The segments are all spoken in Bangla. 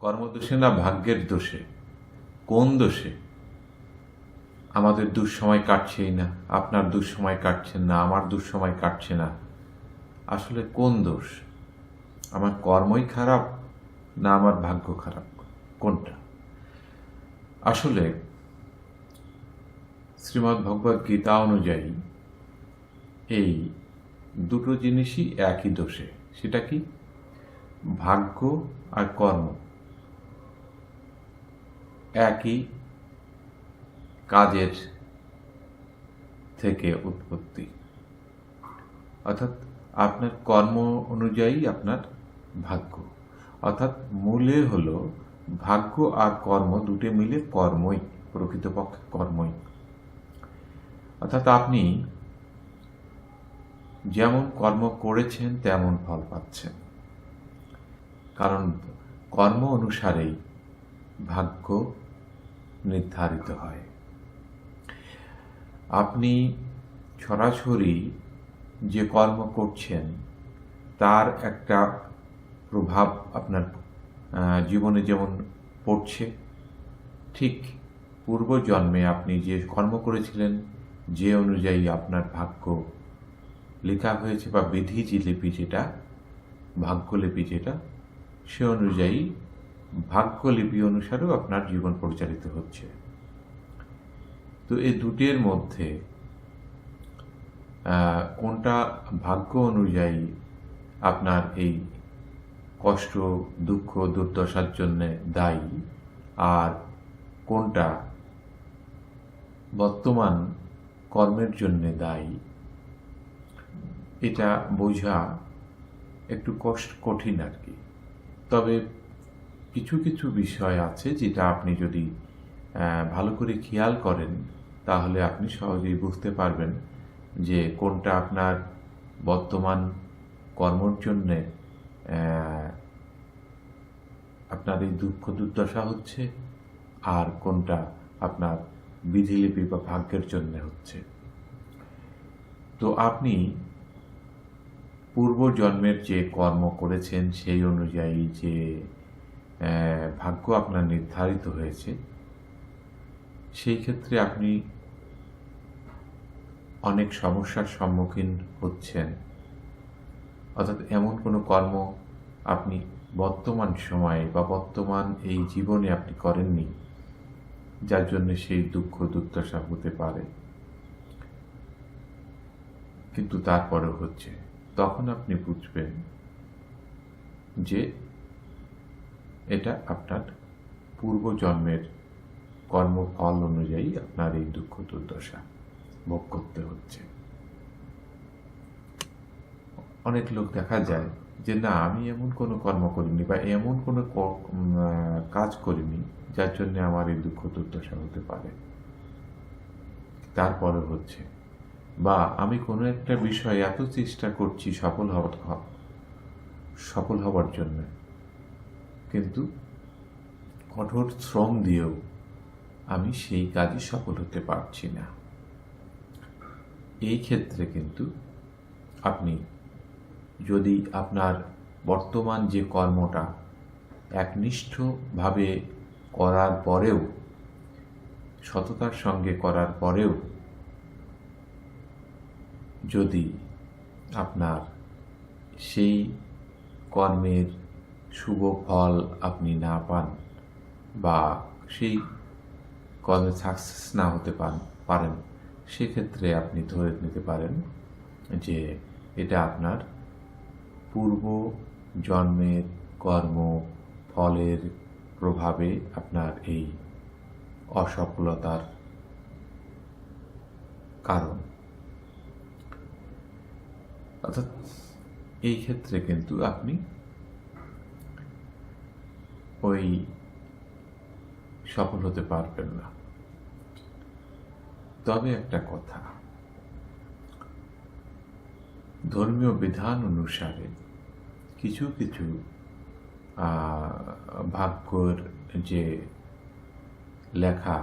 কর্মদোষে না ভাগ্যের দোষে? কোন দোষে? আমাদের দুঃসময় কাটছেই না, আপনার দুঃসময় কাটছে না, আমার দুঃসময় কাটছে না। আসলে কোন দোষ? আমার কর্মই খারাপ না আমার ভাগ্য খারাপ? কোনটা? আসলে শ্রীমদ্ ভগবদ গীতা অনুযায়ী এই দুটো জিনিসই একই দোষে। সেটা কি? ভাগ্য আর কর্ম। একই কাজের থেকে উৎপত্তি। অর্থাৎ আপনার কর্ম অনুযায়ী আপনার ভাগ্য। অর্থাৎ মূলে হলো ভাগ্য আর কর্ম দুটো মিলে কর্মই, প্রকৃতপক্ষে কর্মই। অর্থাৎ আপনি যেমন কর্ম করেছেন, তেমন ফল পাচ্ছেন। কারণ কর্ম অনুসারেই ভাগ্য নির্ধারিত হয়। আপনি সরাসরি যে কর্ম করছেন, তার একটা প্রভাব আপনার জীবনে যেমন পড়ছে, ঠিক পূর্ব জন্মে আপনি যে কর্ম করেছিলেন, যে অনুযায়ী আপনার ভাগ্য লেখা হয়েছে বা বিধি যে লিপি যেটা ভাগ্যলিপি যেটা, সে অনুযায়ী ভাগ্যলিপি অনুসারেও আপনার জীবন পরিচালিত হচ্ছে। তো এই দুটির মধ্যে কোনটা ভাগ্য অনুযায়ী আপনার এই কষ্ট, দুঃখ, দুর্দশার জন্য দায়ী, আর কোনটা বর্তমান কর্মের জন্য দায়ী, এটা বোঝা একটু কষ্ট কঠিন আর কি। তবে কিছু কিছু বিষয় আছে যেটা আপনি যদি ভালো করে খেয়াল করেন, তাহলে আপনি সহজেই বুঝতে পারবেন যে কোনটা আপনার বর্তমান কর্মর জন্যে আপনার এই দুঃখ দুর্দশা হচ্ছে আর কোনটা আপনার বিধিলিপি বা ভাগ্যের জন্য হচ্ছে। তো আপনি পূর্ব জন্মের যে কর্ম করেছেন সেই অনুযায়ী যে ভাগ্য আপনার নির্ধারিত হয়েছে। সেই ক্ষেত্রে আপনি অনেক সমস্যার সম্মুখীন হচ্ছেন। অর্থাৎ এমন কোনো কর্ম আপনি বর্তমান সময়ে বা বর্তমান এই জীবনে আপনি করেননি, যার জন্য সেই দুঃখ দুর্দশা হতে পারে। কিন্তু তারপরেও হচ্ছে। তখন আপনি বুঝবেন যে এটা আপনার পূর্বজন্মের কর্মফল অনুযায়ী আপনার এই দুঃখ দুর্দশা ভোগ করতে হচ্ছে। অনেক লোক দেখা যায় যে, না, আমি এমন কোনো কর্ম করিনি বা এমন কোনো কাজ করিনি যার জন্য আমার এই দুঃখ দুর্দশা হতে পারে। তারপরে হচ্ছে, বা, আমি কোনো একটা বিষয়ে এত চেষ্টা করছি সফল হওয়ার সফল হওয়ার জন্য। কিন্তু কঠোর শ্রম দিয়েও আমি সেই কাজে সফল হতে পারছি না। এই ক্ষেত্রে কিন্তু আপনি যদি আপনার বর্তমান যে কর্মটা একনিষ্ঠভাবে করার পরেও, সততার সঙ্গে করার পরেও যদি আপনার সেই কর্মের শুভ ফল আপনি না পান বা সেই কর্মে সাকসেস না হতে পান, পারেন, সেক্ষেত্রে আপনি ধরে নিতে পারেন যে এটা আপনার পূর্ব জন্মের কর্ম ফলের প্রভাবে আপনার এই অসফলতার কারণ। অর্থাৎ এই ক্ষেত্রে কিন্তু আপনি ওই সফল হতে পারবেন না। তবে একটা কথা। ধর্মীয় বিধান অনুসারে কিছু কিছু ভাগ্যর যে লেখা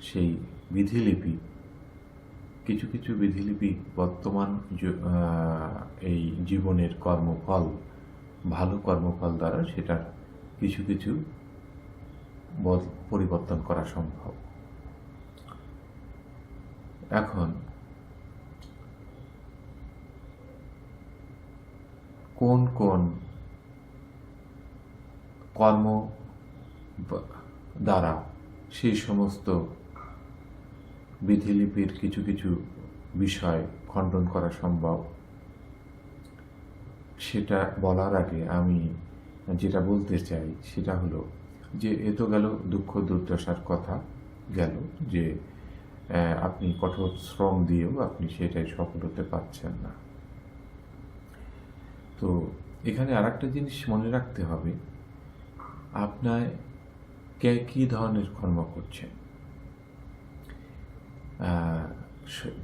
সেই বিধিলিপি, কিছু কিছু বিধিলিপি বর্তমান এই জীবনের কর্মফল, ভালো কর্মফল দ্বারা সেটার কিছু কিছু পরিবর্তন করা সম্ভব। এখন কোন কোন কর্ম দ্বারা সেই সমস্ত বিধিলিপির কিছু কিছু বিষয় খণ্ডন করা সম্ভব, সেটা বলার আগে আমি যেটা বলতে চাই সেটা হলো যে এ তো গেল দুঃখ দুর্দশার কথা গেল যে আপনি কঠোর শ্রম দিয়েও আপনি সেটাই সফল হতে পারছেন না। তো এখানে আর একটা জিনিস মনে রাখতে হবে, আপনার কে কী ধরনের কর্ম করছেন?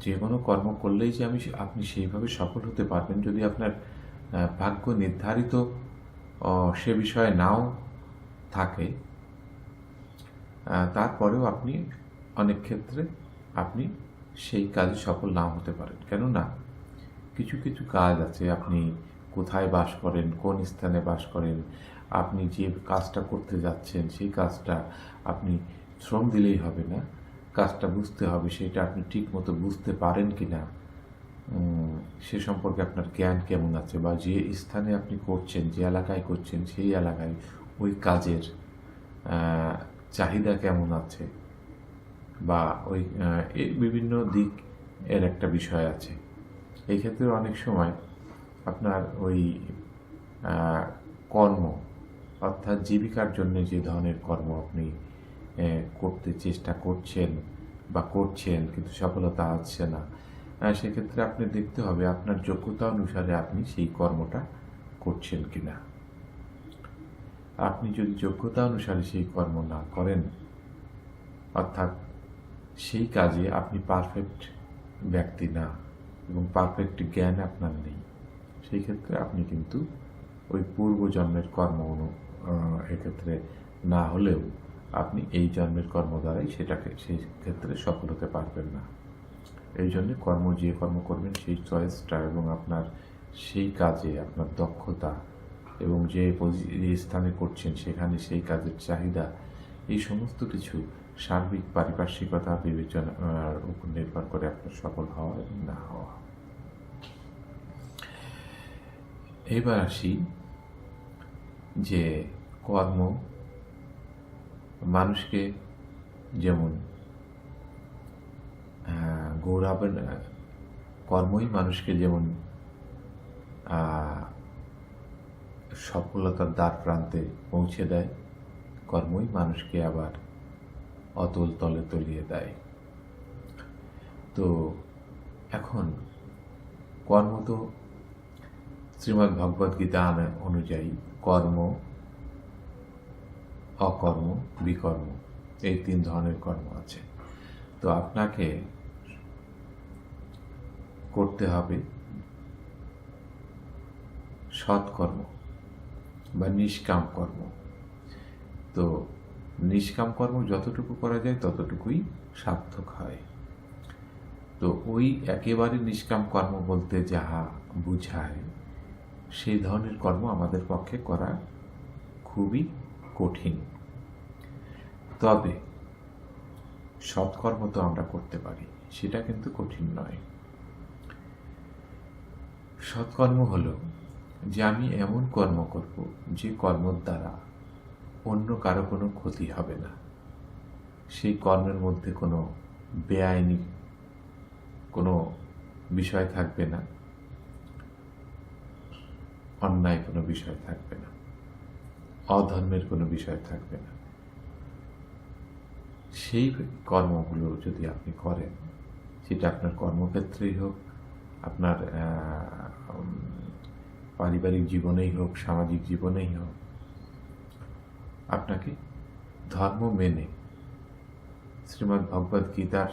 যে কোনো কর্ম করলেই যে আমি আপনি সেইভাবে সফল হতে পারবেন যদি আপনার ভাগ্য নির্ধারিত সে বিষয়ে নাও থাকে। তারপরেও আপনি অনেক ক্ষেত্রে আপনি সেই কাজে সফল নাও হতে পারেন। কেননা কিছু কিছু কাজ আছে, আপনি কোথায় বাস করেন, কোন স্থানে বাস করেন, আপনি যে কাজটা করতে যাচ্ছেন, সেই কাজটা আপনি শ্রম দিলেই হবে না। কাজটা বুঝতে হবে, সেটা আপনি ঠিক মতো বুঝতে পারেন কি না সে সম্পর্কে আপনার জ্ঞান কেমন আছে? বা যে স্থানে আপনি করছেন, যে এলাকায় করছেন, সেই এলাকায় ওই কাজের চাহিদা কেমন আছে? বা ওই এর বিভিন্ন দিক এর একটা বিষয় আছে। এই ক্ষেত্রে অনেক সময় আপনার ওই কর্ম, অর্থাৎ জীবিকার জন্য যে ধরনের কর্ম আপনি করতে চেষ্টা করছেন বা করছেন, কিন্তু সফলতা আসছে না সেক্ষেত্রে আপনি দেখতে হবে আপনার যোগ্যতা অনুসারে আপনি সেই কর্মটা করছেন কিনা। আপনি যদি যোগ্যতা অনুসারে সেই কর্ম না করেন, অর্থাৎ সেই কাজে আপনি পারফেক্ট ব্যক্তি না এবং পারফেক্ট জ্ঞান আপনার নেই, সেই ক্ষেত্রে আপনি কিন্তু ওই পূর্বজন্মের কর্ম অনু এক্ষেত্রে না হলেও আপনি এই জন্মের কর্ম দ্বারাই সেটাকে, সেই ক্ষেত্রে সফল হতে পারবেন না। এই জন্য কর্ম যে কর্ম করবেন সেই চয়েসটা এবং আপনার সেই কাজে আপনার দক্ষতা এবং যে স্থানে করছেন সেখানে সেই কাজের চাহিদা এই সমস্ত কিছু সার্বিক পারিপার্শ্বিকতা বিবেচনার উপর নির্ভর করে আপনার সফল হওয়া এবং না হওয়া। এবার আসি যে কর্ম মানুষকে যেমন আহ, গৌরবের কর্মই মানুষকে যেমন সফলতার দ্বার প্রান্তে পৌঁছে দেয়, কর্মই মানুষকে আবার অতল তলে তলিয়ে দেয়। তো এখন কর্ম তো শ্রীমদ্ ভগবদ গীতা আনে- অনুযায়ী কর্ম, অকর্ম, বিকর্ম, এই তিন ধরনের কর্ম আছে। তো আপনাকে করতে হবে। সৎকর্ম বা নিষ্কাম কর্ম। তো নিষ্কাম কর্ম যতটুকু করা যায় ততটুকুই সার্থক হয়। তো ওই একেবারে নিষ্কাম কর্ম বলতে যাহা বুঝায় সেই ধরনের কর্ম আমাদের পক্ষে করা খুবই কঠিন। তবে সৎকর্ম তো আমরা করতে পারি, সেটা কিন্তু কঠিন নয়। সৎকর্ম হলো যে আমি এমন কর্ম করব যে কর্মর দ্বারা অন্য কারও কোনো ক্ষতি হবে না। সেই কর্মের মধ্যে কোনো বেআইনি কোনো বিষয় থাকবে না। অন্যায় কোনো বিষয় থাকবে না। অধর্মের কোনো বিষয় থাকবে না। সেই কর্মগুলো যদি আপনি করেন, সেটা আপনার কর্মক্ষেত্রেই হোক আপনার পারিবারিক জীবনেই হোক, সামাজিক জীবনেই হোক, আপনাকে ধর্ম মেনে, শ্রীমদ্ ভগবদ গীতার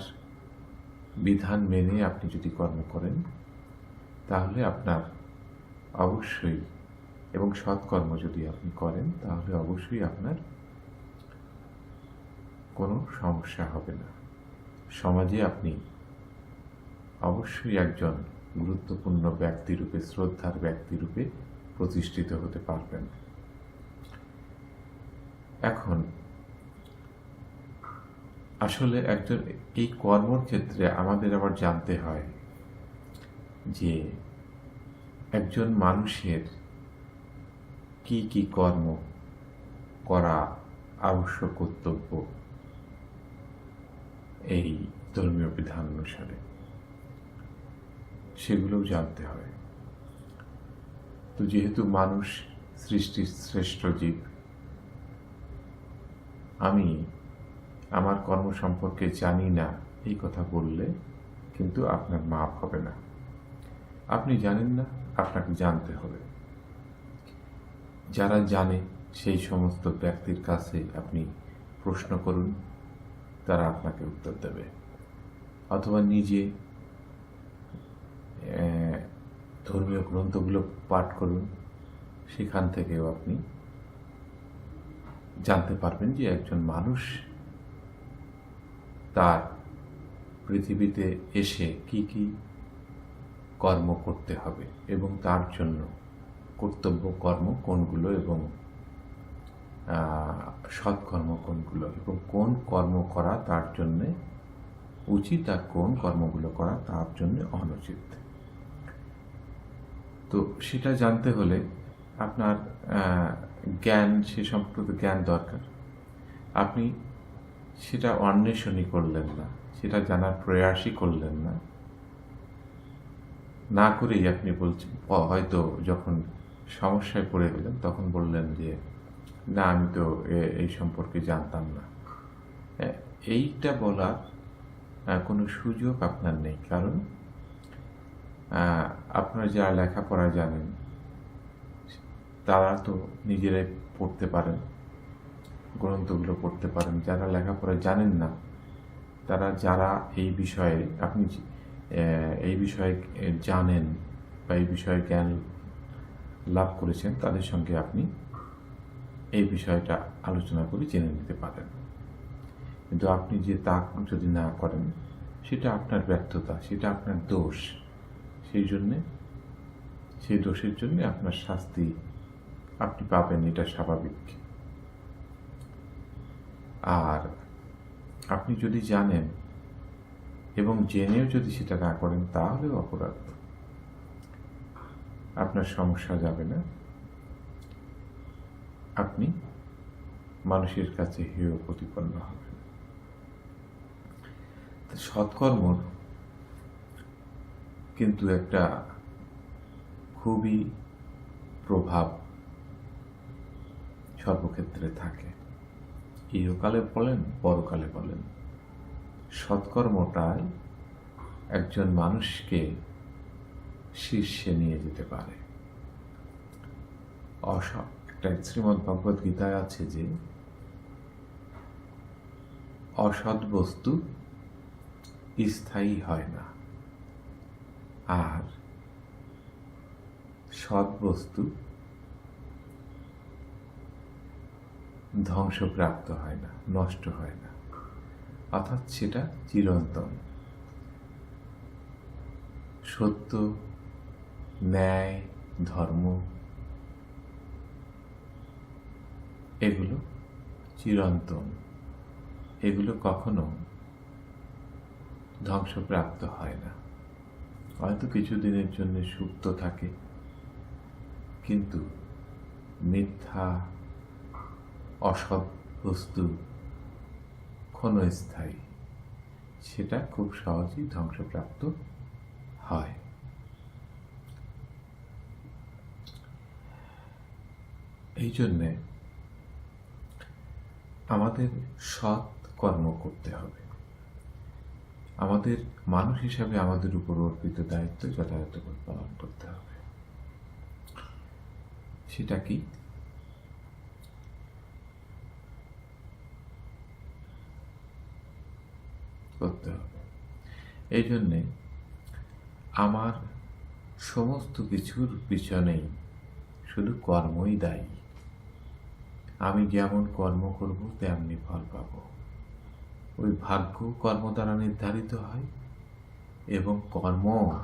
বিধান মেনে আপনি যদি কর্ম করেন, তাহলে আপনার অবশ্যই, এবং সৎকর্ম যদি আপনি করেন, তাহলে অবশ্যই আপনার কোনো সমস্যা হবে না। সমাজে আপনি অবশ্যই একজন গুরুত্বপূর্ণ ব্যক্তিরূপে, শ্রদ্ধার ব্যক্তিরূপে প্রতিষ্ঠিত হতে পারবেন। এখন, আসলে একজন এই কর্মর ক্ষেত্রে আমাদের আবার জানতে হয় যে একজন মানুষের কি কি কর্ম করা আবশ্যক কর্তব্য এই ধর্মীয় বিধান অনুসারে। সেগুলোও জানতে হয় তো যেহেতু মানুষ সৃষ্টির শ্রেষ্ঠ জীব, আমি আমার কর্ম সম্পর্কে জানি না এই কথা বললে কিন্তু আপনার মাপ হবে না। আপনি জানেন না, আপনাকে জানতে হবে। যারা জানে সেই সমস্ত ব্যক্তির কাছে আপনি প্রশ্ন করুন, তারা আপনাকে উত্তর দেবে। অথবা নিজে ধর্মীয় গ্রন্থগুলো পাঠ করুন সেখান থেকেও আপনি জানতে পারবেন যে একজন মানুষ তার পৃথিবীতে এসে কি কি কর্ম করতে হবে এবং তার জন্য কর্তব্য কর্ম কোনগুলো এবং সৎকর্ম কোনগুলো এবং কোন কর্ম করা তার জন্যে উচিত আর কোন কর্মগুলো করা তার জন্য অনুচিত। তো সেটা জানতে হলে আপনার জ্ঞান, সে সম্পর্কে জ্ঞান দরকার। আপনি সেটা অন্বেষণই করলেন না, সেটা জানার প্রয়াসই করলেন না। না করেই আপনি বলছেন হয়তো যখন সমস্যায় পড়ে গেলেন, তখন বললেন যে, না, আমি তো এই সম্পর্কে জানতাম না। এইটা বলার কোনো সুযোগ আপনার নেই। কারণ আপনারা যারা লেখাপড়া জানেন, তারা তো নিজেরাই পড়তে পারেন, গ্রন্থগুলো পড়তে পারেন। যারা লেখাপড়া জানেন না, তারা, যারা এই বিষয়ে, আপনি এই বিষয়ে জানেন বা এই বিষয়ে জ্ঞান লাভ করেছেন, তাদের সঙ্গে আপনি এই বিষয়টা আলোচনা করে জেনে নিতে পারেন। কিন্তু আপনি যে তা যদি না করেন, সেটা আপনার ব্যর্থতা, সেটা আপনার দোষ। সেই জন্যে, সেই দোষের জন্য আপনার শাস্তি আপনি পাবেন, এটা স্বাভাবিক। আর আপনি যদি জানেন এবং জেনেও যদি সেটা না করেন, তাহলেও অপরাধ। আপনার সমস্যা যাবে না। আপনি মানুষের কাছে হেয় প্রতিপন্ন হবেন। সৎকর্মর কিন্তু একটা খুবই প্রভাব সর্বক্ষেত্রে থাকে। ইহকালে বলেন, পরকালে বলেন। সৎকর্মটাই একজন মানুষকে শীর্ষে নিয়ে যেতে পারে। অসৎ একটা শ্রীমৎ ভগবত গীতায় আছে যে, অসৎ বস্তু স্থায়ী হয় না। আর সৎ বস্তু ধ্বংসপ্রাপ্ত হয় না, নষ্ট হয় না, অর্থাৎ সেটা চিরন্তন। সত্য, ন্যায়, ধর্ম, এগুলো চিরন্তন। এগুলো কখনো ধ্বংসপ্রাপ্ত হয় না। হয়তো কিছুদিনের জন্য সুপ্ত থাকে। কিন্তু মিথ্যা, অসৎ বস্তু ক্ষণস্থায়ী সেটা খুব সহজেই ধ্বংসপ্রাপ্ত হয়। এই জন্যে আমাদের সৎ কর্ম করতে হবে। আমাদের মানুষ হিসাবে আমাদের উপর অর্পিত দায়িত্ব যথাযথ পালন করতে হবে। সেটা কি? করতে হবে। এই জন্যে আমার সমস্ত কিছুর পিছনেই শুধু কর্মই দায়ী। আমি যেমন কর্ম করব, তেমনি ফল পাব। ওই ভাগ্য কর্ম দ্বারা নির্ধারিত হয় এবং কর্ম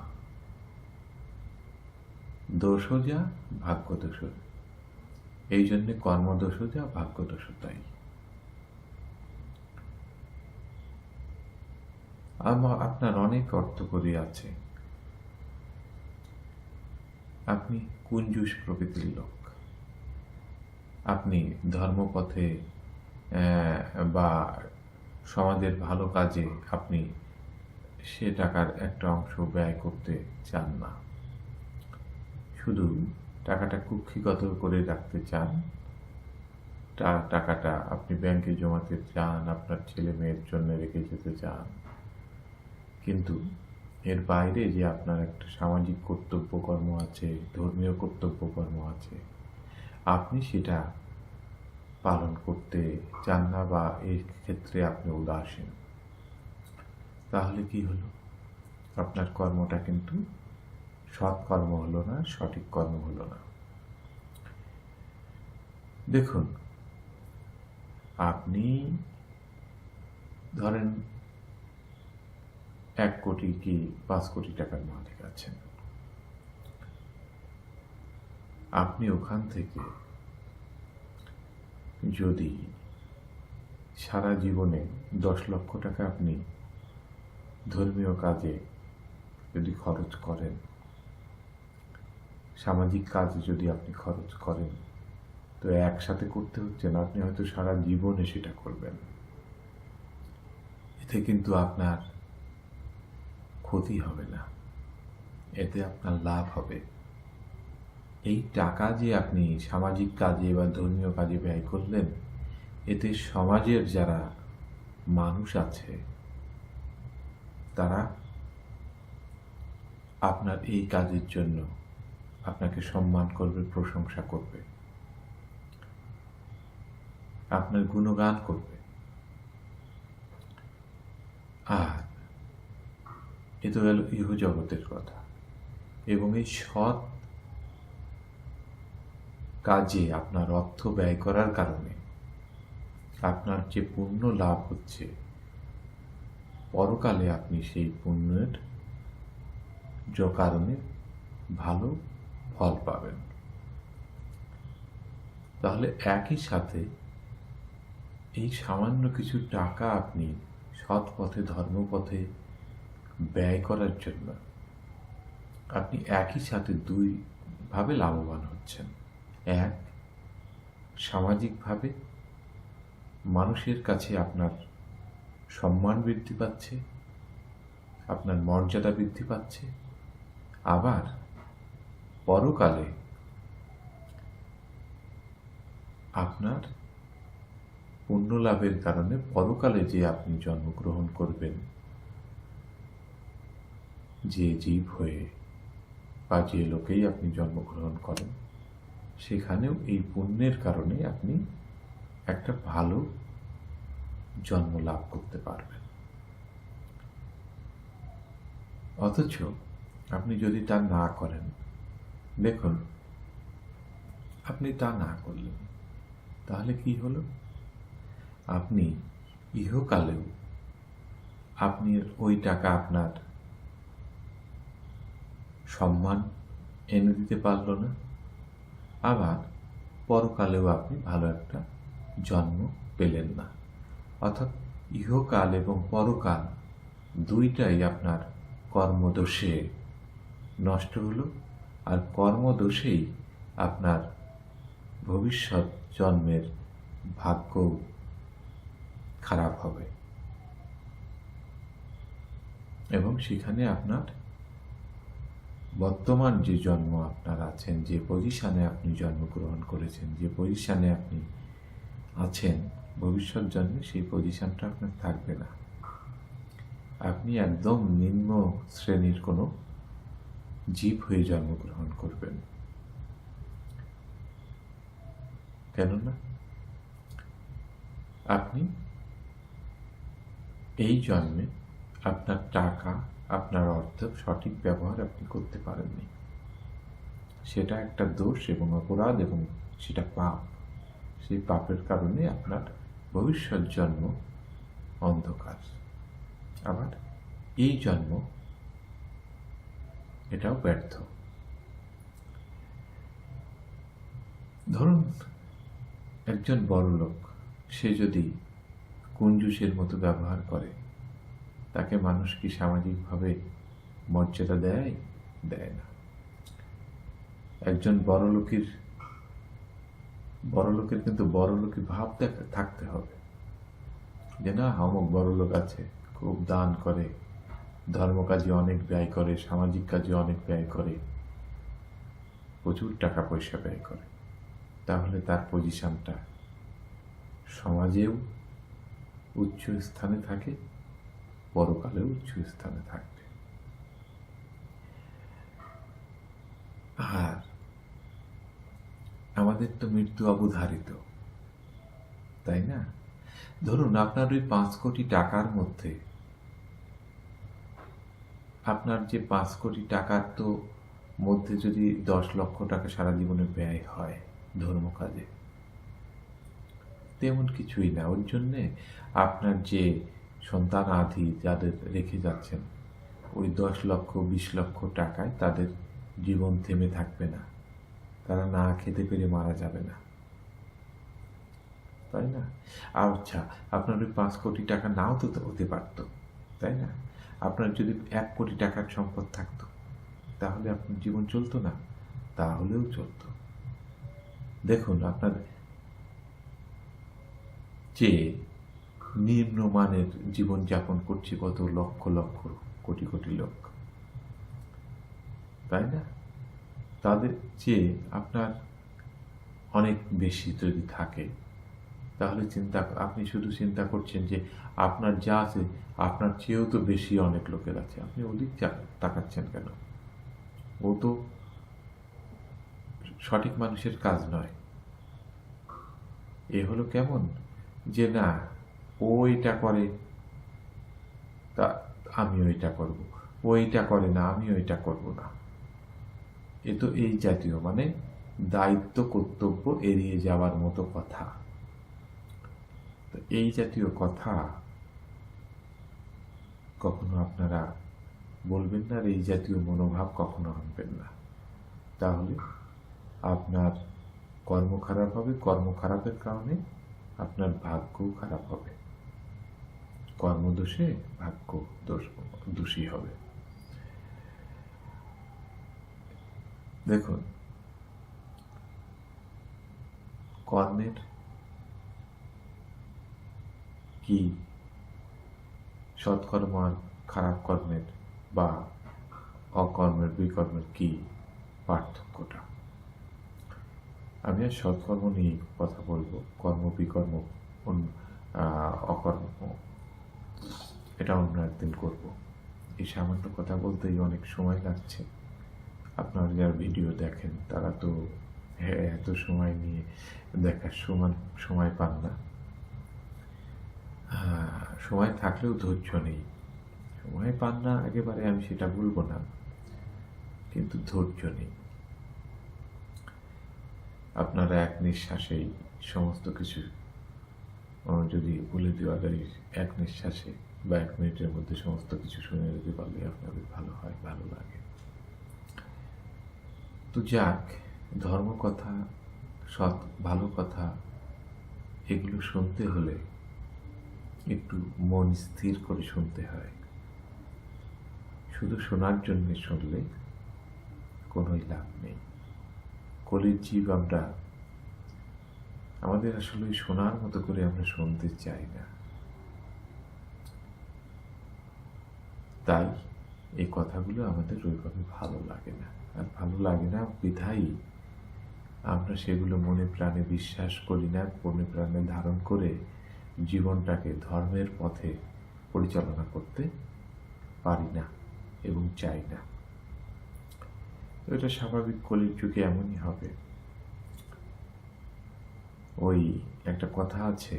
দোষও যা ভাগ্য দোষও এই জন্যে কর্মদোষও যা ভাগ্যদোষও তাই আমা- আপনার অনেক অর্থ করি আছে। আপনি কুঞ্জুস প্রকৃতির লোক। আপনি ধর্মপথে বা সমাজের ভালো কাজে আপনি সে টাকার একটা অংশ ব্যয় করতে চান না। শুধু টাকাটা কুক্ষিগত করে রাখতে চান। টাকাটা আপনি ব্যাংকে জমাতে চান, আপনার ছেলে মেয়ের জন্য রেখে যেতে চান। কিন্তু এর বাইরে যে আপনার একটা সামাজিক কর্তব্য কর্ম আছে, ধর্মীয় কর্তব্য কর্ম আছে, আপনি সেটা পালন করতে চান না বা এই ক্ষেত্রে আপনি উদাসীন। তাহলে কি হলো? আপনার কর্মটা কিন্তু সৎ কর্ম হলো না, সঠিক কর্ম হলো না। দেখুন, আপনি ধরেন এক কোটি কি পাঁচ কোটি টাকার মালিক আছেন। আপনি ওখান থেকে যদি সারা জীবনে দশ লক্ষ টাকা আপনি ধর্মীয় কাজে যদি খরচ করেন, সামাজিক কাজে যদি আপনি খরচ করেন, তো একসাথে করতে হচ্ছে না, আপনি হয়তো সারা জীবনে সেটা করবেন। এতে কিন্তু আপনার ক্ষতি হবে না। এতে আপনার লাভ হবে। এই টাকা যে আপনি সামাজিক কাজে বা ধর্মীয় কাজে ব্যয় করলেন, এতে সমাজের যারা মানুষ আছে, তারা আপনার এই কাজের জন্য আপনাকে সম্মান করবে, প্রশংসা করবে। আপনার গুণগান করবে। আর এ তো গেল ইহ জগতের কথা। এবং এই সৎ কাজে আপনার অর্থ ব্যয় করার কারণে। আপনার যে পুণ্য লাভ হচ্ছে, পরকালে আপনি সেই পুণ্যের য কারণে ভালো ফল পাবেন। তাহলে একই সাথে এই সামান্য কিছু টাকা আপনি সৎ পথে ধর্মপথে ব্যয় করার জন্য আপনি একই সাথে দুই ভাবে লাভবান হচ্ছেন। এক, সামাজিকভাবে মানুষের কাছে আপনার সম্মান বৃদ্ধি পাচ্ছে, আপনার মর্যাদা বৃদ্ধি পাচ্ছে। আবার পরকালে আপনার পুণ্য লাভের কারণে পরকালে যে আপনি জন্মগ্রহণ করবেন, যে জীব হয়ে বা যে লোকেই আপনি জন্মগ্রহণ করেন সেখানেও এই পুণ্যের কারণে আপনি একটা ভালো জন্ম লাভ করতে পারবেন। অথচ আপনি যদি তা না করেন, দেখুন, আপনি তা না করলেন, তাহলে কি হলো? আপনি ইহকালেও আপনি ওই টাকা আপনার সম্মান এনে দিতে পারল না। আবার পরকালেও আপনি ভালো একটা জন্ম পেলেন না। অর্থাৎ ইহকাল এবং পরকাল দুইটাই আপনার কর্মদোষে নষ্ট হলো আর কর্মদোষেই আপনার ভবিষ্যৎ জন্মের ভাগ্য খারাপ হবে। এবং সেখানে আপনার বর্তমান যে জন্ম আপনার আছেন, যে পজিশানে আপনি জন্মগ্রহণ করেছেন, যে পজিশানে আপনি আছেন, ভবিষ্যৎ জন্মে সেই পজিশানটা আপনার থাকবে না। আপনি একদম নিম্ন শ্রেণির কোনো জীব হয়ে জন্মগ্রহণ করবেন। কেননা আপনি এই জন্মে আপনার টাকা আপনার অর্থ সঠিক ব্যবহার আপনি করতে পারেননি। সেটা একটা দোষ এবং অপরাধ এবং সেটা পাপ। সেই পাপের কারণে আপনার ভবিষ্যৎ জন্ম অন্ধকার। আবার এই জন্ম এটাও ব্যর্থ। ধরুন, একজন বড় লোক সে যদি কুঞ্জুসের মতো ব্যবহার করে তাকে মানুষ কি সামাজিকভাবে মর্যাদা দেয়? দেয় না। একজন বড় লোকের বড় লোকের কিন্তু বড় লোকের ভাব থাকতে হবে। যে না, অমুক বড় লোক আছে, খুব দান করে, ধর্ম কাজে অনেক ব্যয় করে, সামাজিক কাজে অনেক ব্যয় করে, প্রচুর টাকা পয়সা ব্যয় করে। তাহলে তার পজিশনটা সমাজেও উচ্চ স্থানে থাকে। পরকালেও উচ্চ স্থানে থাকবে। আর আমাদের তো মৃত্যু অবধারিত, তাই না? ধরুন আপনার ওই পাঁচ কোটি টাকার মধ্যে, আপনার যে পাঁচ কোটি টাকার তো মধ্যে যদি দশ লক্ষ টাকা সারা জীবনে ব্যয় হয় ধর্ম কাজে, তেমন কিছুই না। ওর জন্যে আপনার যে সন্তান আধি যাদের রেখে যাচ্ছেন, ওই দশ লক্ষ, বিশ লক্ষ টাকায় তাদের জীবন থেমে থাকবে না। তারা না খেতে পেরে মারা যাবে না। তাই না? আচ্ছা আপনার ওই পাঁচ কোটি টাকা নাও তো হতে পারতো, তাই না? আপনার যদি এক কোটি টাকার সম্পদ থাকতো, তাহলে আপনার জীবন চলতো না, তাহলেও চলতো। দেখুন, আপনার যে নিম্নমানের জীবনযাপন করছে কত লক্ষ লক্ষ, কোটি কোটি লোক। তাই না? তাদের চেয়ে আপনার অনেক বেশি যদি থাকে, তাহলে চিন্তা, আপনি শুধু চিন্তা করছেন যে আপনার যা আছে, আপনার চেয়েও তো বেশি অনেক লোকের আছে। আপনি ওদিক তাকাচ্ছেন কেন? ও তো সঠিক মানুষের কাজ নয়। এ হলো কেমন? যে না ও এটা করে, তা আমিও এটা করব। ও এটা করে না, আমিও এটা করব না। এ তো এই জাতীয় মানে দায়িত্ব, কর্তব্য এড়িয়ে যাওয়ার মতো কথা। তো এই জাতীয় কথা কখনো আপনারা বলবেন না এই জাতীয় মনোভাব কখনো আনবেন না। তাহলে আপনার কর্ম খারাপ হবে, কর্ম খারাপের কারণে আপনার ভাগ্যও খারাপ হবে। কর্মদোষে ভাগ্য দোষ, দোষী হবে। দেখুন, কর্মের কি সৎকর্ম আর খারাপ কর্মের বা অকর্মের বিকর্মের কি পার্থক্যটা? আমি আর সৎকর্ম নিয়ে কথা বলব। কর্ম, বিকর্ম অকর্ম এটা অন্য একদিন করব। এই সামান্য কথা বলতেই অনেক সময় লাগছে। আপনারা যারা ভিডিও দেখেন, তারা তো এত সময় নিয়ে দেখার সমান সময় পান না। সময় থাকলেও ধৈর্য নেই। সময় পান না একেবারে আমি সেটা বলব না, কিন্তু ধৈর্য নেই। আপনারা এক নিঃশ্বাসেই সমস্ত কিছু যদি বলে দেওয়া যায়, এক নিঃশ্বাসে বা এক মিনিটের মধ্যে সমস্ত কিছু শুনে দিতে পারলে আপনাদের ভালো হয়, ভালো লাগে। তো যাক, ধর্ম কথা, সৎ, ভালো কথা, এগুলো শুনতে হলে একটু মন স্থির করে শুনতে হয়। শুধু শোনার জন্য শুনলে কোনোই লাভ নেই। কলির জীব আমরা, আমাদের আসলে শোনার মতো করে আমরা শুনতে চাই না। তাই এই কথাগুলো আমাদের ওইভাবে ভালো লাগে না। আর ভালো লাগে না বিধাই আমরা সেগুলো মনে প্রাণে বিশ্বাস করি না, মনে প্রাণে ধারণ করে জীবনটাকে ধর্মের পথে পরিচালনা করতে পারি না এবং চাই না। এটা স্বাভাবিক কলির যুগে এমনই হবে। ওই একটা কথা আছে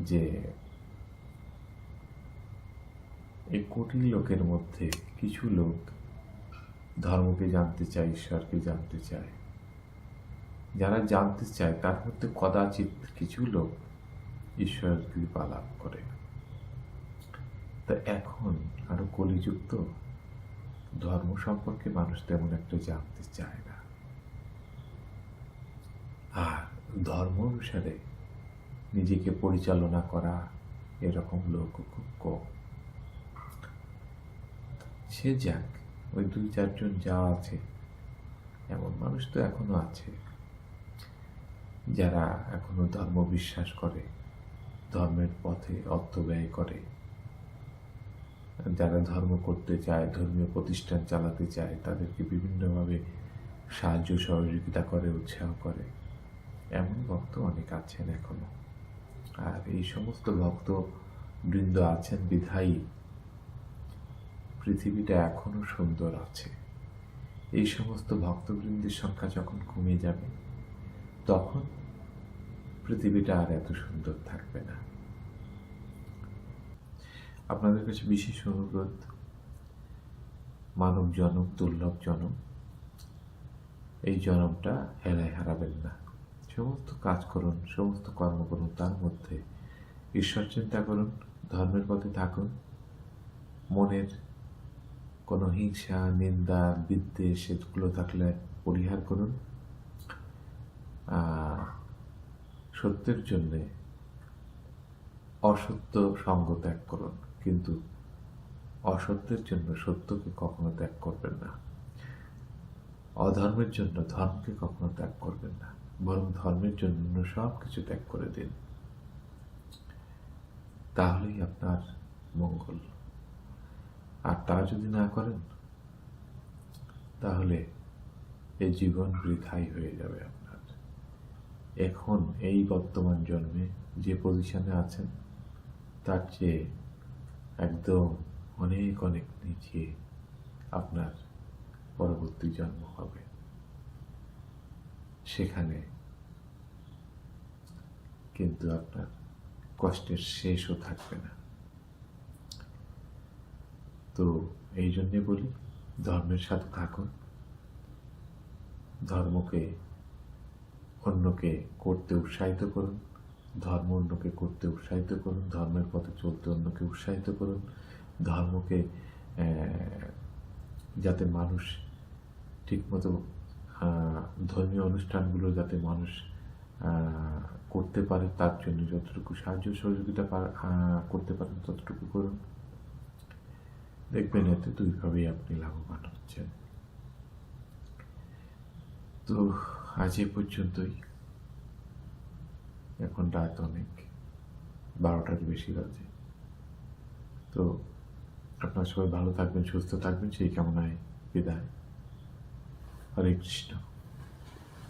যে এই কোটি লোকের মধ্যে কিছু লোক ধর্মকে জানতে চায়, ঈশ্বরকে জানতে চায়। যারা জানতে চায়, তার মধ্যে কদাচিৎ কিছু লোক ঈশ্বরের কৃপা লাভ করে। তা এখন আরও কলিযুক্ত ধর্ম সম্পর্কে মানুষ তেমন একটা জানতে চায় না। আর ধর্ম অনুসারে নিজেকে পরিচালনা করা এরকম লোক খুব কম। সে যাক, ওই দুই চারজন যা আছে, এমন মানুষ তো এখনও আছে। যারা এখনও ধর্ম বিশ্বাস করে, ধর্মের পথে অর্থ ব্যয় করে। যারা ধর্ম করতে চায়, ধর্মীয় প্রতিষ্ঠান চালাতে চায়, তাদেরকে বিভিন্নভাবে সাহায্য সহযোগিতা করে, উৎসাহ করে। এমন ভক্ত অনেক আছেন এখনও। আর এই সমস্ত ভক্ত বৃন্দ আছেন বিধায়ী। পৃথিবীটা এখনও সুন্দর আছে। এই সমস্ত ভক্তবৃন্দের সংখ্যা যখন কমে যাবে, তখন পৃথিবীটা আর এত সুন্দর থাকবে না। আপনাদের কাছে বিশেষ অনুরোধ, মানব জনম, দুর্লভ জনম, এই জনমটা হেলায় হারাবেন না। সমস্ত কাজ করুন, সমস্ত কর্ম করুন, তার মধ্যে ঈশ্বর চিন্তা করুন, ধর্মের পথে থাকুন, মনের কোনো হিংসা, নিন্দা, বিদ্বেষ এগুলো থাকলে পরিহার করুন। সত্যের জন্যে অসত্য সঙ্গ ত্যাগ করুন, কিন্তু অসত্যের জন্য সত্যকে কখনো ত্যাগ করবেন না। অধর্মের জন্য ধর্মকে কখনো ত্যাগ করবেন না, বরং ধর্মের জন্য সব কিছু ত্যাগ করে দিন। তাহলেই আপনার মঙ্গল। আর তা যদি না করেন, তাহলে এই জীবন বৃথাই হয়ে যাবে আপনার। এখন এই বর্তমান জন্মে যে পজিশনে আছেন, তার চেয়ে একদম অনেক অনেক নিচে আপনার পরবর্তী জন্ম হবে। সেখানে কিন্তু আপনার কষ্টের শেষও থাকবে না। তো এই জন্যে বলি, ধর্মের সাথে থাকুন। ধর্মকে অন্যকে করতে উৎসাহিত করুন, ধর্ম অন্যকে করতে উৎসাহিত করুন, ধর্মের পথে চলতে অন্যকে উৎসাহিত করুন, ধর্মকে যাতে মানুষ ঠিকমতো ধর্মীয় অনুষ্ঠানগুলো যাতে মানুষ করতে পারে, তার জন্য যতটুকু সাহায্য সহযোগিতা করতে পারেন ততটুকু করুন। দেখবেন এতে দুইভাবেই আপনি লাভবান হচ্ছেন তো আজ এ পর্যন্তই। এখন রাত অনেক। বারোটার বেশি বাজে তো আপনারা সবাই ভালো থাকবেন, সুস্থ থাকবেন, সেই কামনায় বিদায়। হরে কৃষ্ণ।